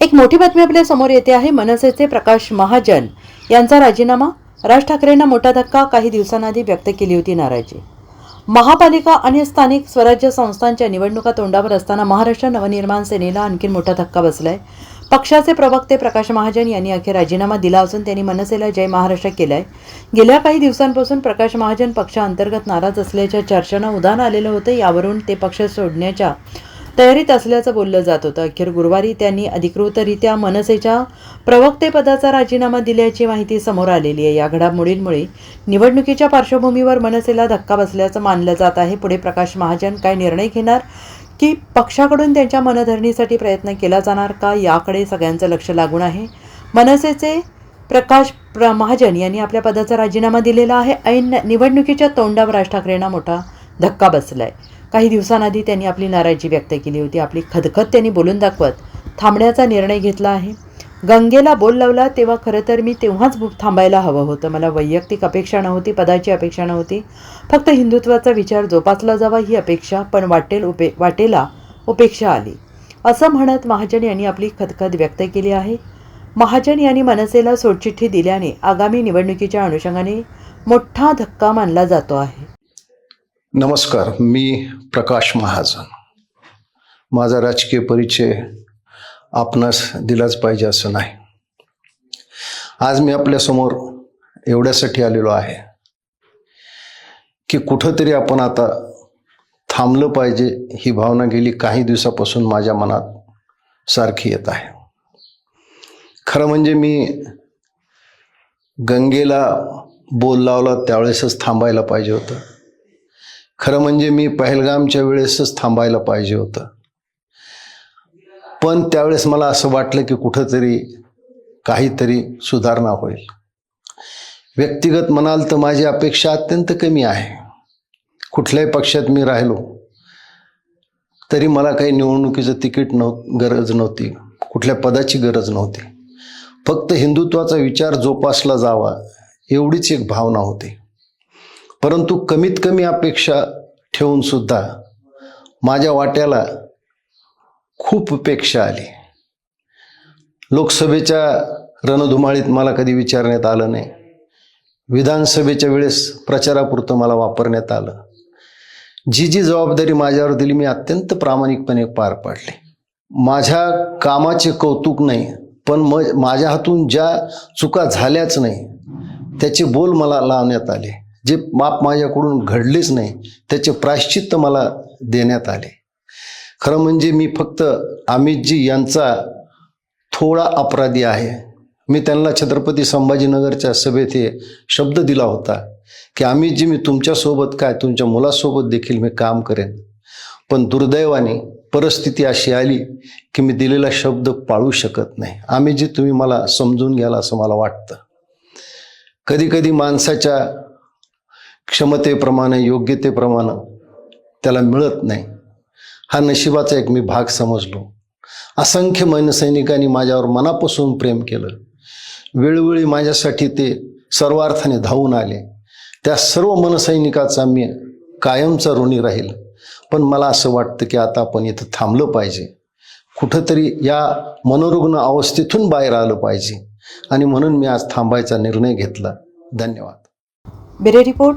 एक मोठी बातमी आपल्यासमोर येते आहे. मनसेचे प्रकाश महाजन यांचा राजीनामा. राज ठाकरेंना मोठा धक्का. काही दिवसांआधी व्यक्त केली होती नाराजी. महापालिका आणि स्थानिक स्वराज्य संस्थांच्या निवडणुका तोंडावर असताना महाराष्ट्र नवनिर्माण सेनेला आणखी मोठा धक्का बसलाय. पक्षाचे प्रवक्ते प्रकाश महाजन यांनी अखेर राजीनामा दिला असून त्यांनी मनसेला जय महाराष्ट्र केलाय. गेल्या काही दिवसांपासून प्रकाश महाजन पक्षाअंतर्गत नाराज असल्याच्या चर्चेनं उदाहरण आलेलं होतं. यावरून ते पक्ष सोडण्याच्या तयारीत असल्याचं बोललं जात होतं. अखेर गुरुवारी त्यांनी अधिकृतरित्या मनसेच्या प्रवक्तेपदाचा राजीनामा दिल्याची माहिती समोर आलेली आहे. या घडामोडींमुळे निवडणुकीच्या पार्श्वभूमीवर मनसेला धक्का बसल्याचं मानलं जात आहे. पुढे प्रकाश महाजन काय निर्णय घेणार? की पक्षाकडून त्यांच्या मनधरणीसाठी प्रयत्न केला जाणार का? याकडे सगळ्यांचं लक्ष लागून आहे. मनसेचे प्रकाश प्र महाजन यांनी आपल्या पदाचा राजीनामा दिलेला आहे. ऐन निवडणुकीच्या तोंडावर राज ठाकरेंना मोठा धक्का बसला आहे काही दिवसांआधी त्यांनी आपली नाराजी व्यक्त केली होती. आपली खदखद त्यांनी बोलून दाखवत थांबण्याचा निर्णय घेतला आहे. गंगेला बोल लावला तेव्हा खरं तर मी तेव्हाच थांबायला हवं होतं. मला वैयक्तिक अपेक्षा नव्हती पदाची अपेक्षा नव्हती. फक्त हिंदुत्वाचा विचार जोपासला जावा ही अपेक्षा पण वाटेल उपे वाटेला उपेक्षा आली. असं म्हणत महाजन यांनी आपली खदखद व्यक्त केली आहे. महाजन यांनी मनसेला सोडचिठ्ठी दिल्याने आगामी निवडणुकीच्या अनुषंगाने मोठा धक्का मानला जातो आहे. नमस्कार मी प्रकाश महाजन. माझा राजकीय परिचय आपणास दिलाच पाहिजे असं नाही. आज मी आपल्यासमोर एवढ्यासाठी आलेलो आहे की कुठंतरी आपण आता थांबलं पाहिजे ही भावना गेली काही दिवसापासून माझ्या मनात सारखी येत आहे. खरं म्हणजे मी गंगेला बोल लावला त्यावेळेसच थांबायला पाहिजे होतं. खरं म्हणजे मी पहलगामच्या वेळेसच थांबायला पाहिजे होतं. पण त्यावेळेस मला असं वाटलं की कुठंतरी काहीतरी सुधारणा होईल. व्यक्तिगत म्हणाल तर माझी अपेक्षा अत्यंत कमी आहे. कुठल्याही पक्षात मी राहिलो तरी मला काही निवडणुकीचं तिकीट नव्ह गरज नव्हती. कुठल्या पदाची गरज नव्हती. फक्त हिंदुत्वाचा विचार जोपासला जावा एवढीच एक भावना होती. परंतु कमीत कमी अपेक्षा ठेवून सुद्धा माझ्या वाट्याला खूप अपेक्षा आली. लोकसभेच्या रणधुमाळीत मला कधी विचारण्यात आलं नाही. विधानसभेच्या वेळेस प्रचारापुरतं मला वापरण्यात आलं. जी जी जबाबदारी माझ्यावर दिली मी अत्यंत प्रामाणिकपणे पार पाडली. माझ्या कामाचे कौतुक नाही पण म माझ्या हातून ज्या चुका झाल्याच नाही त्याचे बोल मला लावण्यात आले. जे माप माझ्याकडून घडलेच नाही त्याचे प्रायश्चित्त मला देण्यात आले. खरं म्हणजे मी फक्त अमितजी यांचा थोडा अपराधी आहे. मी त्यांना छत्रपती संभाजीनगरच्या सभेत हे शब्द दिला होता की अमितजी मी तुमच्यासोबत काय तुमच्या मुलासोबत देखील मी काम करेन. पण दुर्दैवाने परिस्थिती अशी आली की मी दिलेला शब्द पाळू शकत नाही. अमितजी तुम्ही मला समजून घ्याल असं मला वाटतं. कधी कधी माणसाच्या क्षमतेप्रमाणे योग्यतेप्रमाणे त्याला मिळत नाही. हा नशिबाचा एक मी भाग समजलो. असंख्य मनसैनिकांनी माझ्यावर मनापासून प्रेम केलं. वेळोवेळी माझ्यासाठी ते सर्वार्थाने धावून आले. त्या सर्व मनसैनिकाचा मी कायमचा ऋणी राहील. पण मला असं वाटतं की आता आपण इथं थांबलं पाहिजे. कुठंतरी या मनोरुग्ण अवस्थेतून बाहेर आलं पाहिजे. आणि म्हणून मी आज थांबायचा निर्णय घेतला. धन्यवाद. Bureau report.